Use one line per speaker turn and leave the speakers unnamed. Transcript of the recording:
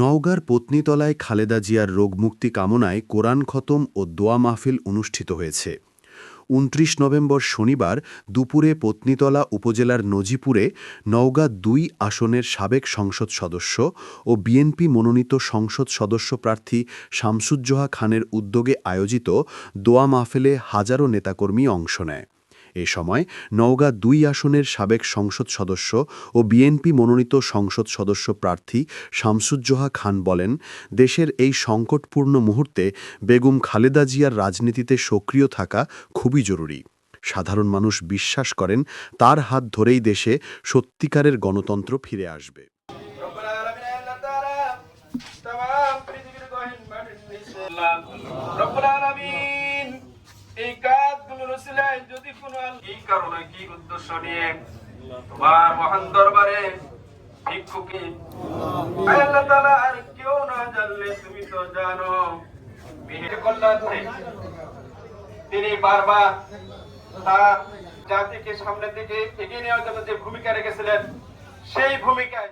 নওগাঁর পত্নীতলায় খালেদা জিয়ার রোগমুক্তি কামনায় কোরআন খতম ও দোয়া মাহফিল অনুষ্ঠিত হয়েছে। উনত্রিশ নভেম্বর শনিবার দুপুরে পত্নীতলা উপজেলার নজিপুরে নওগাঁ দুই আসনের সাবেক সংসদ সদস্য ও বিএনপি মনোনীত সংসদ সদস্য প্রার্থী শামসুজ্জোহা খানের উদ্যোগে আয়োজিত দোয়া মাহফিলে হাজারো নেতাকর্মী অংশ নেয়। এ সময় নওগাঁ দুই আসনের সাবেক সংসদ সদস্য ও বিএনপি মনোনীত সংসদ সদস্য প্রার্থী শামসুজ্জোহা খান বলেন, দেশের এই সংকটপূর্ণ মুহূর্তে বেগম খালেদা জিয়ার রাজনীতিতে সক্রিয় থাকা খুবই জরুরি। সাধারণ মানুষ বিশ্বাস করেন, তার হাত ধরেই দেশে সত্যিকারের গণতন্ত্র ফিরে আসবে।
আল- হলো কি উদ্দেশ্য নিয়ে তোমার মহান দরবারে ভিক্ষুকে। আল্লাহ। আর কেউ না জানলে তুমি তো জানো তিনি বারবার তার জাতিকে সামনের দিকে এগিয়ে নেওয়ার জন্য যে ভূমিকা রেখেছিলেন, সেই ভূমিকায়